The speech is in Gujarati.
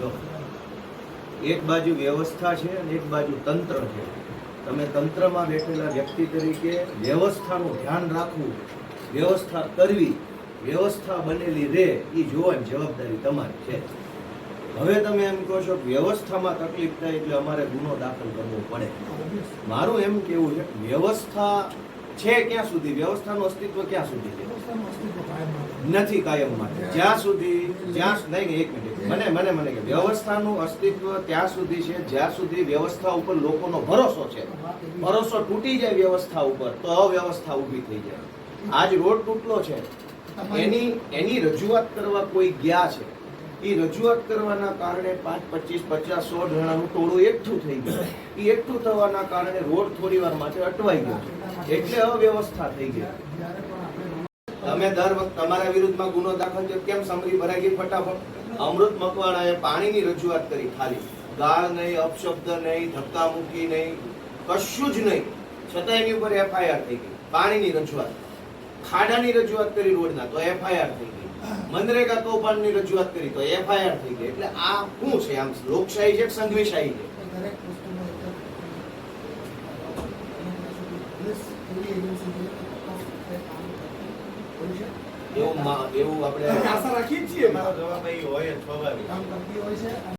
જો એક બાજુ વ્યવસ્થા છે અને એક બાજુ તંત્ર છે. તમે તંત્રમાં બેઠેલા વ્યક્તિ તરીકે વ્યવસ્થાનું ધ્યાન રાખવું, વ્યવસ્થા કરવી, વ્યવસ્થા બનેલી રહે એ જોવાની જવાબદારી તમારી છે. હવે તમે એમ કહો છો વ્યવસ્થામાં તકલીફ થાય એટલે અમારે ગુનો દાખલ કરવો પડે. મારું એમ કેવું છે, વ્યવસ્થા છે ક્યાં સુધી? વ્યવસ્થાનું અસ્તિત્વ ક્યાં સુધી છે? નથી કાયમ માટે. જ્યાં સુધી જ્યાં નહીં એક મિનિટ. મને મને મને કે વ્યવસ્થાનું અસ્તિત્વ ત્યાં સુધી છે જ્યાં સુધી વ્યવસ્થા ઉપર લોકોનો ભરોસો છે. ભરોસો તૂટી જાય વ્યવસ્થા ઉપર તો અવ્યવસ્થા ઊભી થઈ જાય. આજ રોડ તૂટલો છે એની એની રજૂઆત કરવા કોઈ ગયા છે એ રજૂઆત કરવાના કારણે પાંચ પચીસ પચાસ સો જણાનું ટોળું એકઠું થઈ ગયું. એ એકઠું થવાના કારણે રોડ થોડી વાર માટે અટવાઈ ગયો. એટલે અવ્યવસ્થા થઈ ગઈ. તમે દર વખત તમારા વિરુદ્ધમાં ગુનો દાખલ થયો, કેમ સમરી ભરાઈ ગઈ ફટાફટ? અમૃત મકવાણાએ પાણીની રજૂઆત કરી, ખાલી. ગાળ નહીં, અપશબ્દ નહીં, ધક્કા મૂકી નહીં, કશું જ નહીં. છતાં એની ઉપર એફઆઈઆર થઈ ગઈ, પાણીની રજૂઆત. ખાડાની રજૂઆત કરી રોડના, તો એફઆઈઆર થઈ ગઈ. મનરેગા કૌભાંડની રજૂઆત કરી, તો એફઆઈઆર થઈ ગઈ. એટલે આ શું છે આમ? લોકશાહી છે સંઘવીશાહી છે દરેક વસ્તુનો એક જ પોલીસ એવી એજન્સી છે કે તપાસ કરે, કામ કરતી છે. એવું એવું આપણે આશા રાખીએ છીએ. મારો જવાબ અહીં હોય સ્વાભાવિક કામ કરતી હોય છે.